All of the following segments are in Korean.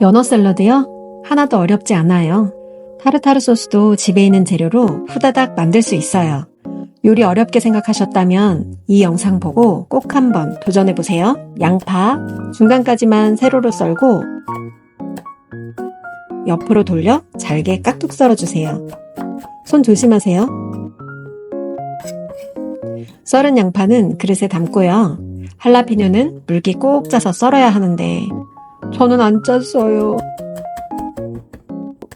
연어 샐러드요? 하나도 어렵지 않아요. 타르타르 소스도 집에 있는 재료로 후다닥 만들 수 있어요. 요리 어렵게 생각하셨다면 이 영상 보고 꼭 한번 도전해보세요. 양파 중간까지만 세로로 썰고 옆으로 돌려 잘게 깍둑 썰어주세요. 손 조심하세요. 썰은 양파는 그릇에 담고요. 할라피뇨는 물기 꼭 짜서 썰어야 하는데 저는 안 짰어요.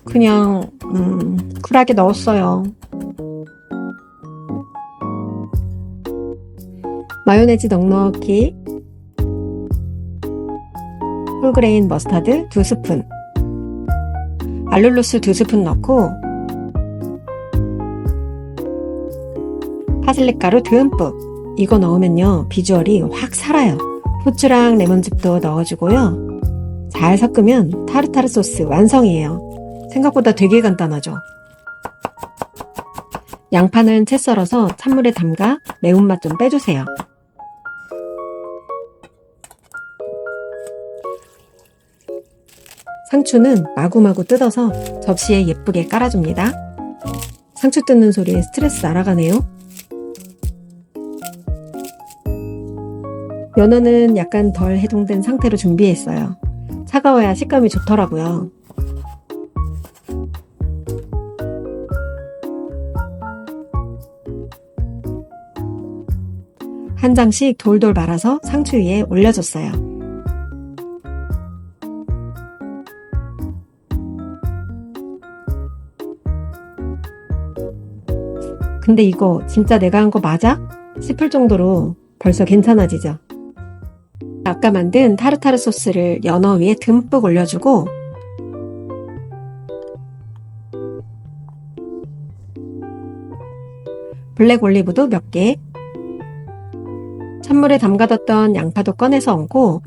그냥 음, 쿨하게 넣었어요. 마요네즈 넉넉히. 홀그레인 머스타드 2스푼. 알룰로스 2스푼 넣고 파슬리 가루 듬뿍. 이거 넣으면요 비주얼이 확 살아요. 후추랑 레몬즙도 넣어주고요 잘 섞으면 타르타르 소스 완성이에요 생각보다 되게 간단하죠 양파는 채 썰어서 찬물에 담가 매운맛 좀 빼주세요 상추는 마구마구 뜯어서 접시에 예쁘게 깔아줍니다. 상추 뜯는 소리에 스트레스 날아가네요. 연어는 약간 덜 해동된 상태로 준비했어요. 차가워야 식감이 좋더라고요. 한 장씩 돌돌 말아서 상추 위에 올려줬어요. 근데 이거 진짜 내가 한 거 맞아? 싶을 정도로 벌써 괜찮아지죠? 아까 만든 타르타르 소스를 연어 위에 듬뿍 올려주고 블랙 올리브도 몇 개, 찬물에 담가뒀던 양파도 꺼내서 얹고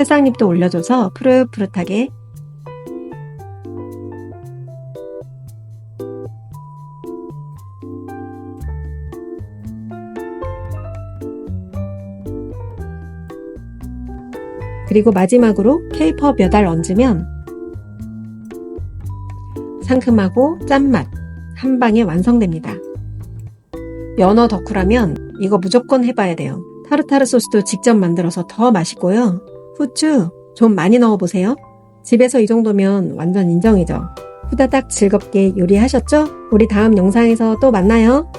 해상잎도 올려줘서 푸릇푸릇하게 그리고 마지막으로 케이퍼 몇 알 얹으면 상큼하고 짠맛 한 방에 완성됩니다. 연어 덕후라면 이거 무조건 해봐야 돼요. 타르타르 소스도 직접 만들어서 더 맛있고요. 후추 좀 많이 넣어보세요. 집에서 이 정도면 완전 인정이죠. 후다닥 즐겁게 요리하셨죠? 우리 다음 영상에서 또 만나요.